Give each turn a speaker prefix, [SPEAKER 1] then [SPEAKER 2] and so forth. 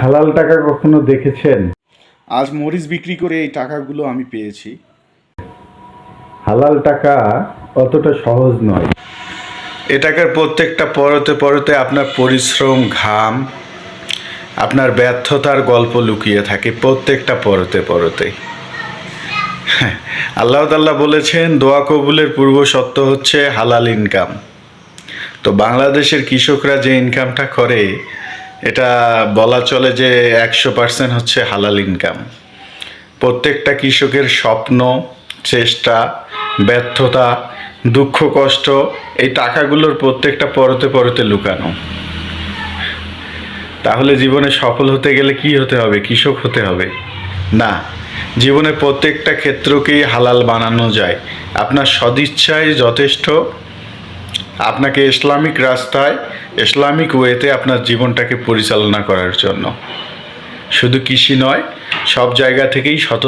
[SPEAKER 1] হালাল টাকা কখনো দেখেছেন?
[SPEAKER 2] আজ মরিচ বিক্রি করে এই টাকাগুলো আমি পেয়েছি।
[SPEAKER 1] হালাল টাকা অতটা সহজ নয়।
[SPEAKER 2] এ টাকার প্রত্যেকটা পরতে পরতে আপনার পরিশ্রম ঘাম আপনার ব্যর্থতার গল্প লুকিয়ে থাকে প্রত্যেকটা পরতে পরতে। আল্লাহ তাল্লাহ বলেছেন দোয়া কবুলের পূর্ব সত্য হচ্ছে হালাল ইনকাম। তো বাংলাদেশের কৃষকরা যে ইনকামটা করে এটা বলা চলে যে একশো পার্সেন্ট হচ্ছে হালাল ইনকাম প্রত্যেকটা কৃষকের স্বপ্ন, চেষ্টা, ব্যর্থতা, দুঃখ, কষ্ট, এই টাকাগুলোর প্রত্যেকটা পরতে পরতে লুকানো। তাহলে জীবনে সফল হতে গেলে কি হতে হবে? কৃষক হতে হবে। না জীবনের প্রত্যেকটা ক্ষেত্রকেই হালাল বানানো যায়। আপনার সদিচ্ছায় যথেষ্ট আপনাকে ইসলামিক রাস্তায়, ইসলামিক ওয়েতে আপনার জীবনটাকে পরিচালনা করার জন্য। শুধু কৃষি নয়, সব জায়গা থেকেই সত